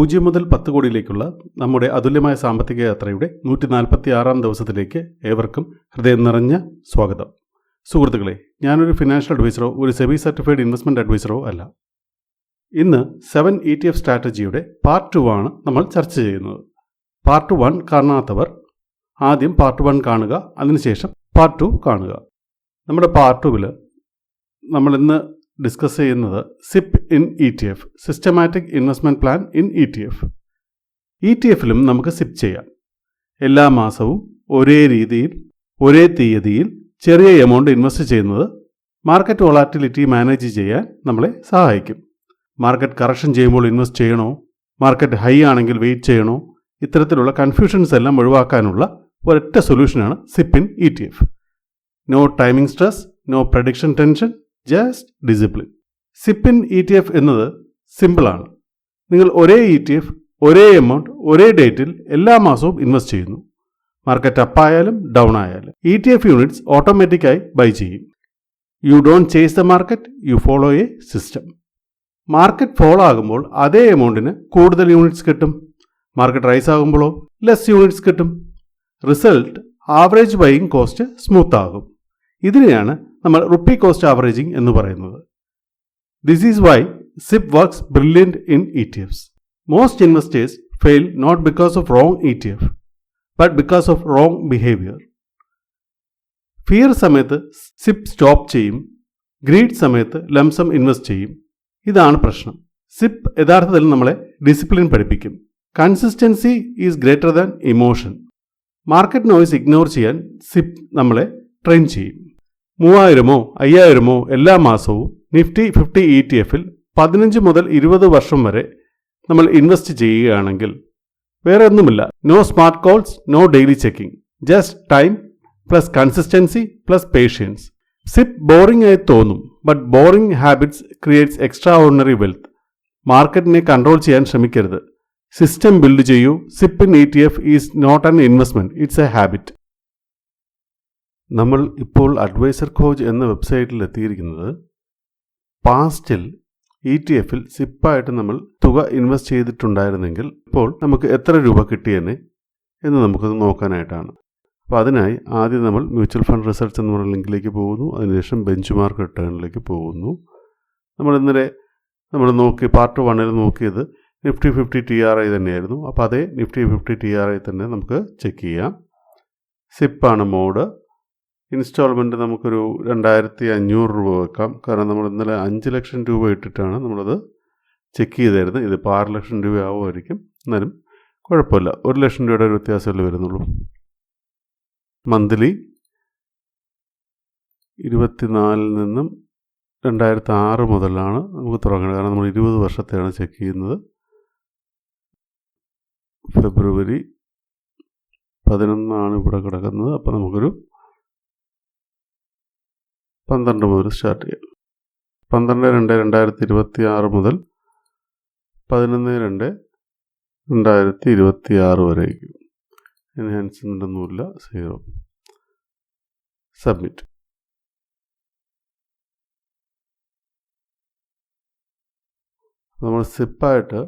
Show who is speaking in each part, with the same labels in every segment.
Speaker 1: പൂജ്യം മുതൽ പത്ത് കോടിയിലേക്കുള്ള നമ്മുടെ അതുല്യമായ സാമ്പത്തിക യാത്രയുടെ നൂറ്റി നാൽപ്പത്തി ആറാം ദിവസത്തിലേക്ക് ഏവർക്കും ഹൃദയം നിറഞ്ഞ സ്വാഗതം. സുഹൃത്തുക്കളെ ഞാനൊരു ഫിനാൻഷ്യൽ അഡ്വൈസറോ ഒരു സെബി സർട്ടിഫൈഡ് ഇൻവെസ്റ്റ്മെന്റ് അഡ്വൈസറോ അല്ല. ഇന്ന് സെവൻ ഇ ടി എഫ് സ്ട്രാറ്റജിയുടെ പാർട്ട് ടു ആണ് നമ്മൾ ചർച്ച ചെയ്യുന്നത്. പാർട്ട് വൺ കാണാത്തവർ ആദ്യം പാർട്ട് വൺ കാണുക അതിനുശേഷം പാർട്ട് ടു കാണുക. നമ്മുടെ പാർട്ട് ടുവിൽ നമ്മൾ ഇന്ന് ഡിസ്കസ് ചെയ്യുന്നത് SIP in E T F systematic investment plan in E T F E T എഫിലും നമുക്ക് സിപ്പ് ചെയ്യാം. എല്ലാ മാസവും ഒരേ രീതിയിൽ ഒരേ തീയതിയിൽ ചെറിയ എമൗണ്ട് ഇൻവെസ്റ്റ് ചെയ്യുന്നത് മാർക്കറ്റ് വോളാറ്റിലിറ്റി മാനേജ് ചെയ്യാൻ നമ്മളെ സഹായിക്കും. മാർക്കറ്റ് കറക്ഷൻ ചെയ്യുമ്പോൾ ഇൻവെസ്റ്റ് ചെയ്യണോ? മാർക്കറ്റ് ഹൈ ആണെങ്കിൽ വെയിറ്റ് ചെയ്യണോ? ഇത്തരത്തിലുള്ള കൺഫ്യൂഷൻസ് എല്ലാം ഒഴിവാക്കാനുള്ള ഒരൊറ്റ സൊല്യൂഷനാണ് SIP in E T F no timing stress no prediction tension just discipline SIP in E T F എന്നത് സിമ്പിളാണ് നിങ്ങൾ ഒരേ ഇ ടി എഫ് ഒരേ എമൗണ്ട് ഒരേ ഡേറ്റിൽ എല്ലാ മാസവും ഇൻവെസ്റ്റ് ചെയ്യുന്നു. മാർക്കറ്റ് അപ്പ് ആയാലും ഡൗൺ ആയാലും ഇ ടി എഫ് യൂണിറ്റ്സ് ഓട്ടോമാറ്റിക്കായി ബൈ ചെയ്യും. You don't chase the market you follow a system market follow ആകുമ്പോൾ അതേ എമൗണ്ടിന് കൂടുതൽ യൂണിറ്റ്സ് കിട്ടും. മാർക്കറ്റ് റൈസ് ആകുമ്പോഴോ ലെസ് യൂണിറ്റ്സ് കിട്ടും. Result average buying cost smooth ആകും. ഇതിനെയാണ് നമ്മൾ റുപ്പി കോസ്റ്റ് ആവറേജിംഗ് എന്ന് പറയുന്നത്. This is why SIP works brilliant in E T Fs most investors fail not because of wrong E T F but because of wrong behaviour fear സമയത്ത് SIP stop ചെയ്യും greed സമയത്ത് lump sum invest ചെയ്യും. ഇതാണ് പ്രശ്നം. SIP യഥാർത്ഥത്തിൽ നമ്മളെ discipline പഠിപ്പിക്കും. Consistency is greater than emotion market noise ignore ചെയ്യാൻ സിപ്പ് നമ്മളെ ട്രെയിൻ ചെയ്യും. മൂവായിരമോ അയ്യായിരമോ എല്ലാ മാസവും നിഫ്റ്റി ഫിഫ്റ്റി ഇ ടി എഫിൽ പതിനഞ്ച് മുതൽ ഇരുപത് വർഷം വരെ നമ്മൾ ഇൻവെസ്റ്റ് ചെയ്യുകയാണെങ്കിൽ വേറെ ഒന്നുമില്ല. No smart calls no daily checking. Just time plus consistency plus patience. SIP boring ആയി തോന്നും but boring habits creates extraordinary wealth. മാർക്കറ്റിനെ കൺട്രോൾ ചെയ്യാൻ ശ്രമിക്കരുത്. സിസ്റ്റം ബിൽഡ് ചെയ്യൂ. SIP in E T F is not an investment it's a habit. നമ്മൾ ഇപ്പോൾ adviser coach എന്ന വെബ്സൈറ്റിൽ എത്തിയിരിക്കുന്നത് പാസ്റ്റിൽ ഇ ടി എഫിൽ സിപ്പായിട്ട് നമ്മൾ തുക ഇൻവെസ്റ്റ് ചെയ്തിട്ടുണ്ടായിരുന്നെങ്കിൽ ഇപ്പോൾ നമുക്ക് എത്ര രൂപ കിട്ടിയെന്ന് എന്ന് നമുക്കത് നോക്കാനായിട്ടാണ്. അപ്പോൾ അതിനായി ആദ്യം നമ്മൾ മ്യൂച്വൽ ഫണ്ട് റിസർച്ച് എന്ന് പറയുന്ന ലിങ്കിലേക്ക് പോകുന്നു. അതിനുശേഷം ബെഞ്ച് മാർക്ക് റിട്ടേണിലേക്ക് പോകുന്നു. നമ്മൾ ഇന്നലെ നമ്മൾ നോക്കി പാർട്ട് വണ്ണിൽ നോക്കിയത് Nifty fifty T R I തന്നെയായിരുന്നു. അപ്പോൾ അതേ Nifty fifty T R I തന്നെ നമുക്ക് ചെക്ക് ചെയ്യാം. സിപ്പാണ് മോഡ് ഇൻസ്റ്റാൾമെന്റ് നമുക്കൊരു രണ്ടായിരത്തി അഞ്ഞൂറ് രൂപ വെക്കാം. കാരണം നമ്മൾ ഇന്നലെ അഞ്ച് ലക്ഷം രൂപ ഇട്ടിട്ടാണ് നമ്മളത് ചെക്ക് ചെയ്തായിരുന്നു ഇതിപ്പോൾ ആറ് ലക്ഷം രൂപ ആവുമായിരിക്കും എന്നാലും കുഴപ്പമില്ല. ഒരു ലക്ഷം രൂപയുടെ ഒരു വ്യത്യാസമല്ലേ വരുന്നുള്ളൂ. മന്ത്ലി ഇരുപത്തിനാലിൽ നിന്നും രണ്ടായിരത്തി ആറ് മുതലാണ് നമുക്ക് തുടങ്ങുന്നത്. കാരണം നമ്മൾ ഇരുപത് വർഷത്തെയാണ് ചെക്ക് ചെയ്യുന്നത്. ഫെബ്രുവരി പതിനൊന്നാണ് ഇവിടെ കിടക്കുന്നത്. അപ്പോൾ നമുക്കൊരു പന്ത്രണ്ട് മുതൽ സ്റ്റാർട്ട് ചെയ്യാം. പന്ത്രണ്ട് രണ്ട് രണ്ടായിരത്തി ഇരുപത്തി ആറ് മുതൽ പതിനൊന്ന് രണ്ട് രണ്ടായിരത്തി ഇരുപത്തി ആറ് വരെയായിരിക്കും എൻഹാൻസ്മെന്റ് ഒന്നുമില്ല സീറോ സബ്മിറ്റ് നമ്മൾ സിപ്പായിട്ട്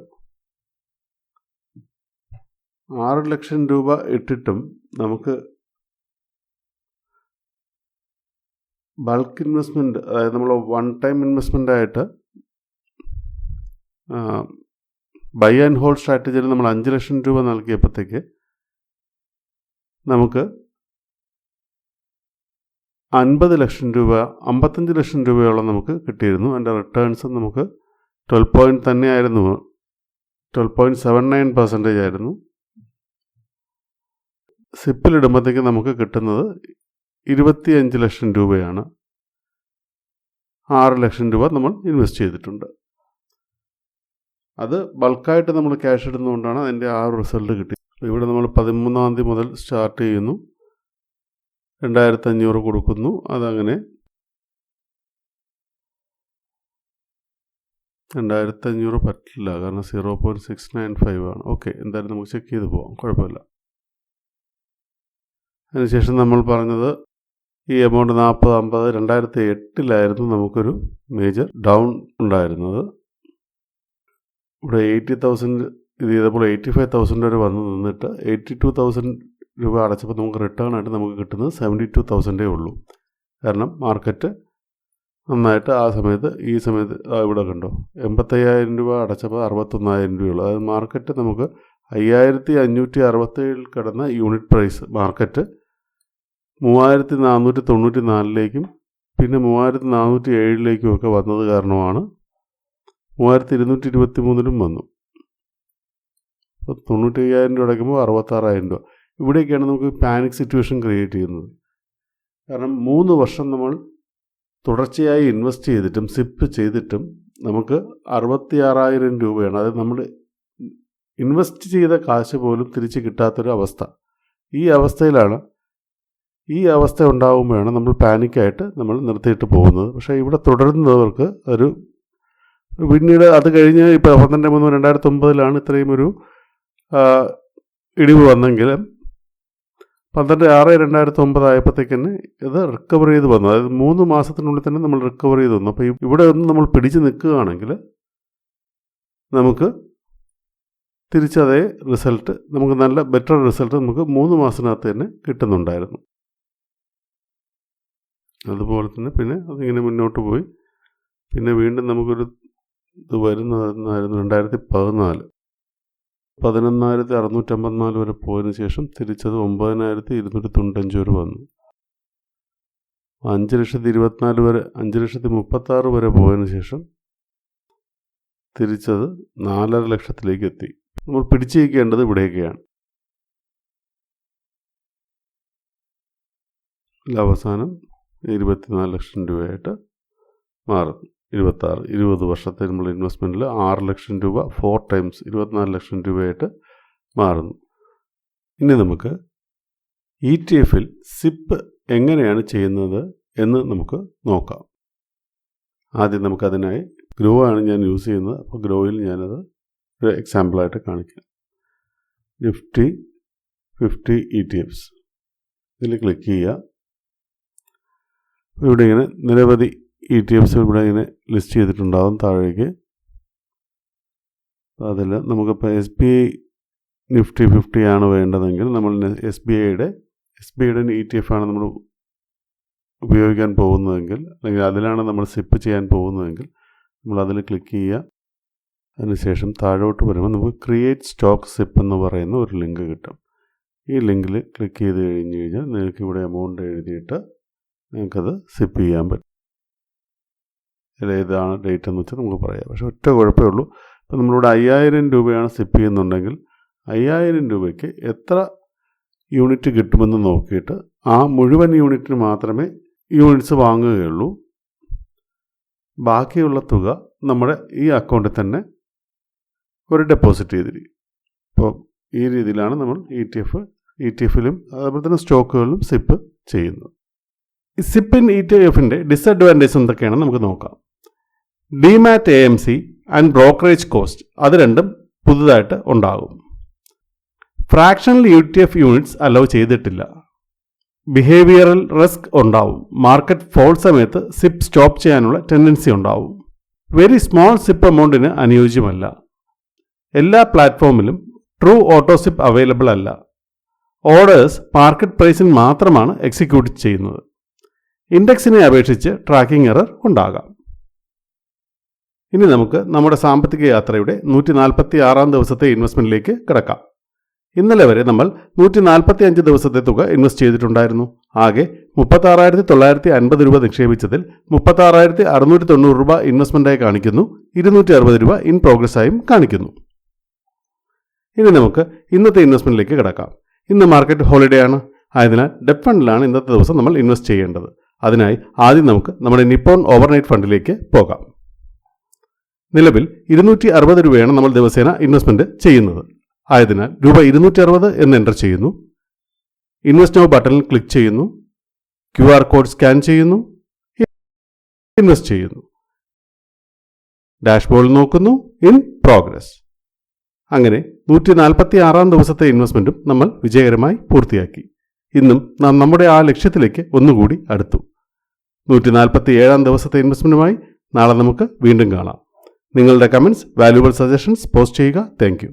Speaker 1: ആറ് ലക്ഷം രൂപ ഇട്ടിട്ടും നമുക്ക് ബൾക്ക് ഇൻവെസ്റ്റ്മെന്റ് അതായത് നമ്മൾ വൺ ടൈം ഇൻവെസ്റ്റ്മെന്റ് ആയിട്ട് ബൈ ആൻഡ് ഹോൾഡ് സ്ട്രാറ്റജിയിൽ നമ്മൾ അഞ്ച് ലക്ഷം രൂപ നൽകിയപ്പോഴത്തേക്ക് നമുക്ക് അൻപത് ലക്ഷം രൂപ അമ്പത്തഞ്ച് ലക്ഷം രൂപയോളം നമുക്ക് കിട്ടിയിരുന്നു. അതിന്റെ റിട്ടേൺസ് നമുക്ക് ട്വൽവ് പോയിന്റ് തന്നെയായിരുന്നു twelve point seven nine percentage ആയിരുന്നു. സിപ്പിലിടുമ്പോഴത്തേക്ക് നമുക്ക് കിട്ടുന്നത് ഇരുപത്തിയഞ്ച് ലക്ഷം രൂപയാണ് ആറ് ലക്ഷം രൂപ നമ്മൾ ഇൻവെസ്റ്റ് ചെയ്തിട്ടുണ്ട്. അത് ബൾക്കായിട്ട് നമ്മൾ ക്യാഷ് ഇടുന്നതുകൊണ്ടാണ് അതിന്റെ ആ റിസൾട്ട് കിട്ടി ഇവിടെ നമ്മൾ പതിമൂന്നാം തീയതി മുതൽ സ്റ്റാർട്ട് ചെയ്യുന്നു. രണ്ടായിരത്തി അഞ്ഞൂറ് കൊടുക്കുന്നു. അതങ്ങനെ രണ്ടായിരത്തി അഞ്ഞൂറ് പറ്റില്ല. കാരണം zero point six nine five ആണ്. ഓക്കെ എന്തായാലും നമുക്ക് ചെക്ക് ചെയ്ത് പോകാം കുഴപ്പമില്ല. അതിനുശേഷം നമ്മൾ പറഞ്ഞത് ഈ എമൗണ്ട് നാൽപ്പത് അമ്പത് രണ്ടായിരത്തി എട്ടിലായിരുന്നു നമുക്കൊരു മേജർ ഡൗൺ ഉണ്ടായിരുന്നത്. ഇവിടെ എയ്റ്റി തൗസൻഡ് ഇത് ചെയ്തപ്പോൾ എയ്റ്റി ഫൈവ് തൗസൻഡ് വരെ വന്ന് നിന്നിട്ട് എയ്റ്റി ടു തൗസൻഡ് രൂപ അടച്ചപ്പോൾ നമുക്ക് റിട്ടേൺ ആയിട്ട് നമുക്ക് കിട്ടുന്നത് സെവന്റി ടു തൗസൻഡേ ഉള്ളൂ. കാരണം മാർക്കറ്റ് നന്നായിട്ട് ആ സമയത്ത് ഈ സമയത്ത് ഇവിടെ കണ്ടോ എൺപത്തയ്യായിരം രൂപ അടച്ചപ്പോൾ അറുപത്തൊന്നായിരം രൂപയുള്ളൂ. അതായത് മാർക്കറ്റ് നമുക്ക് അയ്യായിരത്തി അഞ്ഞൂറ്റി അറുപത്തേഴിൽ കിടന്ന യൂണിറ്റ് പ്രൈസ് മാർക്കറ്റ് മൂവായിരത്തി നാനൂറ്റി തൊണ്ണൂറ്റി നാലിലേക്കും പിന്നെ മൂവായിരത്തി നാനൂറ്റി ഏഴിലേക്കും ഒക്കെ വന്നത് കാരണമാണ് മൂവായിരത്തി ഇരുന്നൂറ്റി ഇരുപത്തി മൂന്നിലും വന്നു. അപ്പോൾ തൊണ്ണൂറ്റി അയ്യായിരം രൂപ അടയ്ക്കുമ്പോൾ അറുപത്താറായിരം രൂപ. ഇവിടെയൊക്കെയാണ് നമുക്ക് പാനിക് സിറ്റുവേഷൻ ക്രിയേറ്റ് ചെയ്യുന്നത്. കാരണം മൂന്ന് വർഷം നമ്മൾ തുടർച്ചയായി ഇൻവെസ്റ്റ് ചെയ്തിട്ടും സിപ്പ് ചെയ്തിട്ടും നമുക്ക് അറുപത്തി ആറായിരം രൂപയാണ്. അതായത് നമ്മൾ ഇൻവെസ്റ്റ് ചെയ്ത കാശ് പോലും തിരിച്ച് കിട്ടാത്തൊരു അവസ്ഥ ഈ അവസ്ഥയിലാണ് ഈ അവസ്ഥ ഉണ്ടാകുമ്പോഴാണ് നമ്മൾ പാനിക്കായിട്ട് നമ്മൾ നിർത്തിയിട്ട് പോകുന്നത്. പക്ഷേ ഇവിടെ തുടരുന്നവർക്ക് ഒരു പിന്നീട് അത് കഴിഞ്ഞ് ഇപ്പോൾ പന്ത്രണ്ട് മൂന്ന് രണ്ടായിരത്തി ഒമ്പതിലാണ് ഇത്രയും ഒരു ഇടിവ് വന്നെങ്കിലും പന്ത്രണ്ട് ആറ് രണ്ടായിരത്തി ഒമ്പത് ആയപ്പോഴത്തേക്കിന് ഇത് റിക്കവർ ചെയ്ത് വന്നു. അതായത് മൂന്ന് മാസത്തിനുള്ളിൽ തന്നെ നമ്മൾ റിക്കവർ ചെയ്ത് വന്നു. അപ്പോൾ ഇവിടെ ഒന്ന് നമ്മൾ പിടിച്ച് നിൽക്കുകയാണെങ്കിൽ നമുക്ക് തിരിച്ചതേ റിസൾട്ട് നമുക്ക് നല്ല ബെറ്റർ റിസൾട്ട് നമുക്ക് മൂന്ന് മാസത്തിനകത്ത് തന്നെ കിട്ടുന്നുണ്ടായിരുന്നു. അതുപോലെ തന്നെ പിന്നെ അതിങ്ങനെ മുന്നോട്ട് പോയി. പിന്നെ വീണ്ടും നമുക്കൊരു ഇത് വരുന്നതായിരുന്നു രണ്ടായിരത്തി പതിനാല് പതിനൊന്നായിരത്തി അറുന്നൂറ്റമ്പത്തിനാല് വരെ പോയതിന് ശേഷം തിരിച്ചത് ഒമ്പതിനായിരത്തി ഇരുന്നൂറ്റി തൊണ്ണൂറ്റഞ്ച് വരെ വന്നു. അഞ്ച് ലക്ഷത്തി ഇരുപത്തിനാല് വരെ അഞ്ച് ലക്ഷത്തി മുപ്പത്താറ് വരെ പോയതിന് ശേഷം തിരിച്ചത് നാലര ലക്ഷത്തിലേക്ക് എത്തി. നമ്മൾ പിടിച്ചു വയ്ക്കേണ്ടത് ഇവിടെയൊക്കെയാണ് അവസാനം ഇരുപത്തിനാല് ലക്ഷം രൂപയായിട്ട് മാറുന്നു ഇരുപത്താറ് ഇരുപത് വർഷത്തെ നമ്മൾ ഇൻവെസ്റ്റ്മെന്റിൽ ആറ് ലക്ഷം രൂപ ഫോർ ടൈംസ് ഇരുപത്തിനാല് ലക്ഷം രൂപയായിട്ട് മാറുന്നു. ഇനി നമുക്ക് ഇ ടി എഫിൽ സിപ്പ് എങ്ങനെയാണ് ചെയ്യുന്നത് എന്ന് നമുക്ക് നോക്കാം. ആദ്യം നമുക്കതിനായി ഗ്രോ ആണ് ഞാൻ യൂസ് ചെയ്യുന്നത്. അപ്പോൾ ഗ്രോയിൽ ഞാനത് ഒരു എക്സാമ്പിളായിട്ട് കാണിക്കാം. Nifty fifty E T Fs ഇതിൽ ക്ലിക്ക് ചെയ്യുക. ഇവിടെ ഇങ്ങനെ നിരവധി ഇ ടി എഫ്സ് ഇവിടെ ഇങ്ങനെ ലിസ്റ്റ് ചെയ്തിട്ടുണ്ടാകും താഴേക്ക്. അതിൽ നമുക്കിപ്പോൾ S B I Nifty fifty ആണ് വേണ്ടതെങ്കിൽ നമ്മൾ എസ് ബി ഐയുടെ എസ് ബി ഐയുടെ ഇ ടി എഫ് ആണ് നമ്മൾ ഉപയോഗിക്കാൻ പോകുന്നതെങ്കിൽ അല്ലെങ്കിൽ അതിലാണ് നമ്മൾ സിപ്പ് ചെയ്യാൻ പോകുന്നതെങ്കിൽ നമ്മൾ അതിൽ ക്ലിക്ക് ചെയ്യുക. അതിനുശേഷം താഴോട്ട് വരുമ്പോൾ നമുക്ക് ക്രിയേറ്റ് സ്റ്റോക്ക് സിപ്പ് എന്ന് പറയുന്ന ഒരു ലിങ്ക് കിട്ടും. ഈ ലിങ്കിൽ ക്ലിക്ക് ചെയ്ത് കഴിഞ്ഞ് കഴിഞ്ഞാൽ നിങ്ങൾക്ക് ഇവിടെ എമൗണ്ട് എഴുതിയിട്ട് നിങ്ങൾക്കത് സിപ്പ് ചെയ്യാൻ പറ്റും. അല്ല ഇതാണ് ഡേറ്റ് എന്ന് വെച്ചാൽ നമുക്ക് പറയാം. പക്ഷേ ഒറ്റ കുഴപ്പമേ ഉള്ളൂ. ഇപ്പം നമ്മളിവിടെ അയ്യായിരം രൂപയാണ് സിപ്പ് ചെയ്യുന്നുണ്ടെങ്കിൽ അയ്യായിരം രൂപയ്ക്ക് എത്ര യൂണിറ്റ് കിട്ടുമെന്ന് നോക്കിയിട്ട് ആ മുഴുവൻ യൂണിറ്റിന് മാത്രമേ യൂണിറ്റ്സ് വാങ്ങുകയുള്ളൂ. ബാക്കിയുള്ള തുക നമ്മുടെ ഈ അക്കൗണ്ടിൽ തന്നെ ഒരു ഡെപ്പോസിറ്റ് ചെയ്തിരിക്കും. അപ്പോൾ ഈ രീതിയിലാണ് നമ്മൾ E T F E T എഫിലും അതുപോലെ തന്നെ സ്റ്റോക്കുകളിലും സിപ്പ് ചെയ്യുന്നത്. ഈ സിപ്പ് ഇൻ ഇ ടി എഫിന്റെ ഡിസഡ്വാന്റേജ് എന്തൊക്കെയാണെന്ന് നമുക്ക് നോക്കാം. Demat A M C and brokerage cost അത് രണ്ടും പുതുതായിട്ട് ഉണ്ടാകും. Fractional U T F units allow ചെയ്തിട്ടില്ല. ബിഹേവിയറൽ റിസ്ക് ഉണ്ടാവും. മാർക്കറ്റ് ഫോൾ സമയത്ത് സിപ്പ് സ്റ്റോപ്പ് ചെയ്യാനുള്ള ടെൻഡൻസി ഉണ്ടാവും. വെരി സ്മോൾ സിപ്പ് എമൗണ്ടിന് അനുയോജ്യമല്ല. എല്ലാ പ്ലാറ്റ്ഫോമിലും ട്രൂ ഓട്ടോ സിപ്പ് അവൈലബിൾ അല്ല. ഓർഡേഴ്സ് മാർക്കറ്റ് പ്രൈസിൽ മാത്രമാണ് എക്സിക്യൂട്ട് ചെയ്യുന്നത്. ഇൻഡെക്സിനെ അപേക്ഷിച്ച് ട്രാക്കിംഗ് എറർ ഉണ്ടാകാം. ഇനി നമുക്ക് നമ്മുടെ സാമ്പത്തിക യാത്രയുടെ നൂറ്റി നാൽപ്പത്തി ആറാം ദിവസത്തെ ഇൻവെസ്റ്റ്മെന്റിലേക്ക് കിടക്കാം. ഇന്നലെ വരെ നമ്മൾ നൂറ്റി നാൽപ്പത്തി അഞ്ച് ദിവസത്തെ തുക ഇൻവെസ്റ്റ് ചെയ്തിട്ടുണ്ടായിരുന്നു. ആകെ മുപ്പത്താറായിരത്തി തൊള്ളായിരത്തി അൻപത് രൂപ നിക്ഷേപിച്ചതിൽ മുപ്പത്താറായിരത്തി അറുന്നൂറ്റി തൊണ്ണൂറ് രൂപ ഇൻവെസ്റ്റ്മെന്റായി കാണിക്കുന്നു. ഇരുന്നൂറ്റി അറുപത് രൂപ ഇൻ പ്രോഗ്രസ് ആയും കാണിക്കുന്നു. ഇനി നമുക്ക് ഇന്നത്തെ ഇൻവെസ്റ്റ്മെന്റിലേക്ക് കിടക്കാം. ഇന്ന് മാർക്കറ്റ് ഹോളിഡേ ആണ്. ആയതിനാൽ ഡെറ്റ് ഫണ്ടിലാണ് ഇന്നത്തെ ദിവസം നമ്മൾ ഇൻവെസ്റ്റ് ചെയ്യേണ്ടത്. അതിനായി ആദ്യം നമുക്ക് നമ്മുടെ നിപ്പോൺ ഓവർനൈറ്റ് ഫണ്ടിലേക്ക് പോകാം. നിലവിൽ ഇരുന്നൂറ്റി അറുപത് രൂപയാണ് നമ്മൾ ദിവസേന ഇൻവെസ്റ്റ്മെന്റ് ചെയ്യുന്നത്. ആയതിനാൽ രൂപ ഇരുന്നൂറ്റി അറുപത് എന്ന് എന്റർ ചെയ്യുന്നു. ഇൻവെസ്റ്റ് നോ ബട്ടണിൽ ക്ലിക്ക് ചെയ്യുന്നു. ക്യു ആർ കോഡ് സ്കാൻ ചെയ്യുന്നു. ഇൻവെസ്റ്റ് ചെയ്യുന്നു. ഡാഷ്ബോർഡിൽ നോക്കുന്നു. In progress. അങ്ങനെ നൂറ്റി നാൽപ്പത്തി ആറാം ദിവസത്തെ ഇൻവെസ്റ്റ്മെന്റും നമ്മൾ വിജയകരമായി പൂർത്തിയാക്കി. ഇന്നും നാം നമ്മുടെ ആ ലക്ഷ്യത്തിലേക്ക് ഒന്നുകൂടി അടുത്തു. നൂറ്റി നാൽപ്പത്തി ഏഴാം ദിവസത്തെ ഇൻവെസ്റ്റ്മെന്റുമായി നാളെ നമുക്ക് വീണ്ടും കാണാം. നിങ്ങളുടെ കമൻസ് വാല്യൂബിൾ സജഷൻസ് പോസ്റ്റ് ചെയ്യുക. താങ്ക്